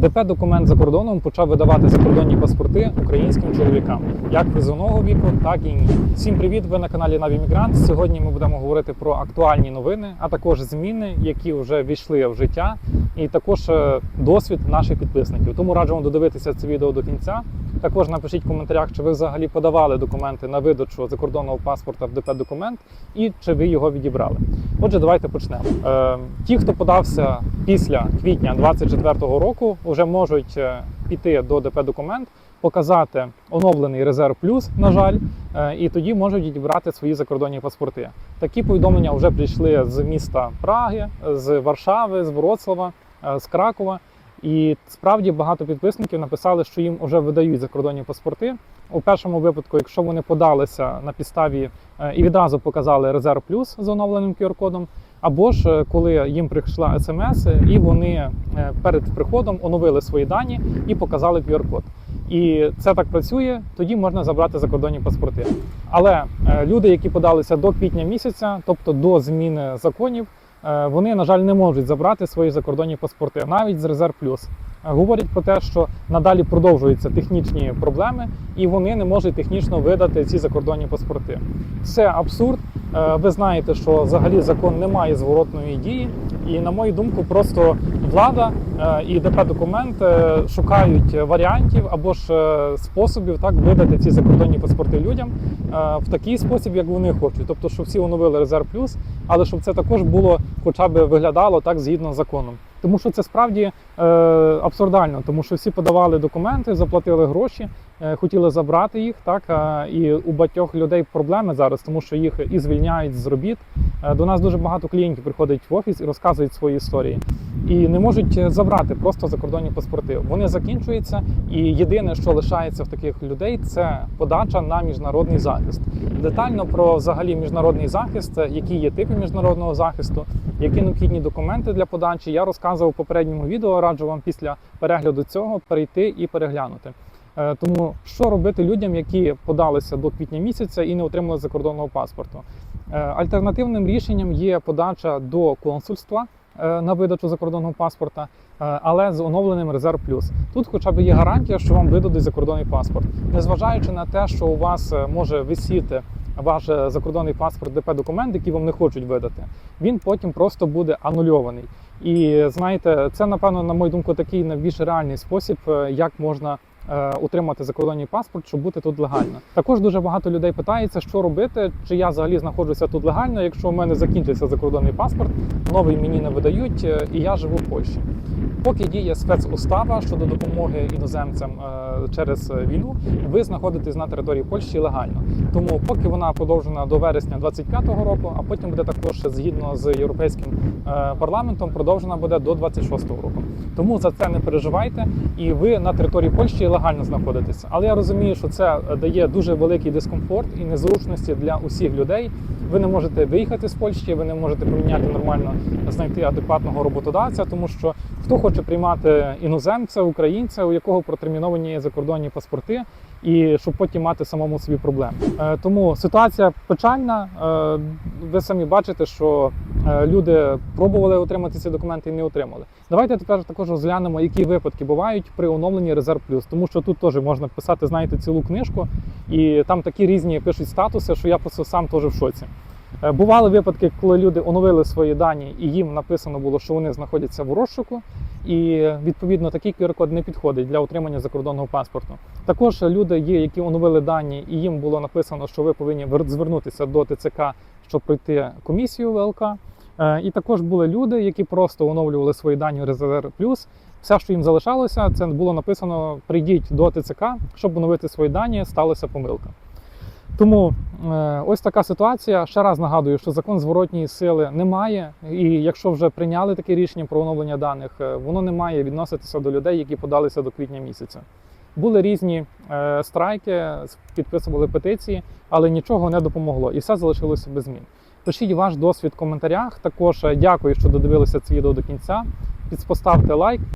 ДП документ за кордоном почав видавати закордонні паспорти українським чоловікам, як призовного віку, так і ні. Всім привіт! Ви на каналі Навімігрант. Сьогодні ми будемо говорити про актуальні новини, а також зміни, які вже війшли в життя, і також е, досвід наших підписників. Тому раджу вам додивитися це відео до кінця. Також напишіть в коментарях, чи ви взагалі подавали документи на видачу закордонного паспорта в ДП документ і чи ви його відібрали. Отже, давайте почнемо. Е, ті, хто подався після квітня 2024 року, вже можуть е, піти до ДП документ, показати оновлений резерв плюс, на жаль, е, і тоді можуть відібрати свої закордонні паспорти. Такі повідомлення вже прийшли з міста Праги, з Варшави, з Вроцлава, е, з Кракова. І справді багато підписників написали, що їм вже видають закордонні паспорти. У першому випадку, якщо вони подалися на підставі е, і відразу показали резерв плюс з оновленим QR-кодом, або ж е, коли їм прийшла смс, і вони е, перед приходом оновили свої дані і показали QR-код. І це так працює, тоді можна забрати закордонні паспорти. Але е, люди, які подалися до квітня місяця, тобто до зміни законів, е, вони, на жаль, не можуть забрати свої закордонні паспорти, навіть з резерв плюс. Е, Говорять про те, що надалі продовжуються технічні проблеми, і вони не можуть технічно видати ці закордонні паспорти. Це абсурд. Е, Ви знаєте, що взагалі закон не має зворотної дії, і на мою думку, просто влада е, і ДП документ шукають варіантів або ж е, способів так видати ці закордонні паспорти людям в такий спосіб, як вони хочуть. Тобто, щоб всі оновили резерв плюс, але щоб це також було, хоча б виглядало так згідно з законом. Тому що це справді е, абсурдально, тому що всі подавали документи, заплатили гроші, хотіли забрати їх. Так і у багатьох людей проблеми зараз, тому що їх і звільняють з робіт. Е, До нас дуже багато клієнтів приходять в офіс і розказують свої історії. І не можуть е, забрати просто закордонні паспорти. Вони закінчуються, і єдине, що лишається в таких людей, це подача на міжнародний захист. Детально про взагалі міжнародний захист, е, які є типи міжнародного захисту, які необхідні документи для подачі. Я розказував в попередньому відео. Раджу вам після перегляду цього перейти і переглянути. Е, Тому що робити людям, які подалися до квітня місяця і не отримали закордонного паспорту? Е, Альтернативним рішенням є подача до консульства е, на видачу закордонного паспорта, але з оновленим резерв плюс. Тут, хоча б є гарантія, що вам видадуть закордонний паспорт, незважаючи на те, що у вас може висіти ваш закордонний паспорт, ДП документ, який вам не хочуть видати, він потім просто буде анульований. І знаєте, це напевно, на мою думку, такий найбільш реальний спосіб, як можна отримати закордонний паспорт, щоб бути тут легально. Також дуже багато людей питається, що робити, чи я взагалі знаходжуся тут легально, якщо у мене закінчився закордонний паспорт, новий мені не видають, е, і я живу в Польщі. Поки діє спецустава щодо допомоги іноземцям е, через війну, ви знаходитесь на території Польщі легально. Тому поки вона продовжена до вересня 25-го року, а потім буде також згідно з європейським е, парламентом, продовжена буде до 26-го року. Тому за це не переживайте, і ви на території Польщі легально знаходитися. Але я розумію, що це дає дуже великий дискомфорт і незручності для усіх людей. Ви не можете виїхати з Польщі, ви не можете поміняти нормально, знайти адекватного роботодавця, тому що хто хоче приймати іноземця, українця, у якого протерміновані закордонні паспорти, і щоб потім мати самому собі проблеми. Е, Тому ситуація печальна. Е, Ви самі бачите, що е, люди пробували отримати ці документи і не отримали. Давайте тепер також розглянемо, які випадки бувають при оновленні резерв плюс, тому що тут теж можна писати, знаєте, цілу книжку, і там такі різні пишуть статуси, що я просто сам теж в шоці. Е, Бували випадки, коли люди оновили свої дані, і їм написано було, що вони знаходяться в розшуку, і відповідно такий QR-код не підходить для отримання закордонного паспорту. Також люди є, які оновили дані, і їм було написано, що ви повинні звернутися до ТЦК, щоб пройти комісію ВЛК. Е, І також були люди, які просто оновлювали свої дані резерв плюс. Все, що їм залишалося, це було написано: прийдіть до ТЦК, щоб оновити свої дані, сталася помилка. Тому е, ось така ситуація. Ще раз нагадую, що закон зворотньої сили немає, і якщо вже прийняли таке рішення про оновлення даних, е, воно не має відноситися до людей, які подалися до квітня місяця. Були різні е, страйки, підписували петиції, але нічого не допомогло, і все залишилося без змін. Пишіть ваш досвід в коментарях. Також дякую, що додивилися це відео до кінця. Підпоставте лайк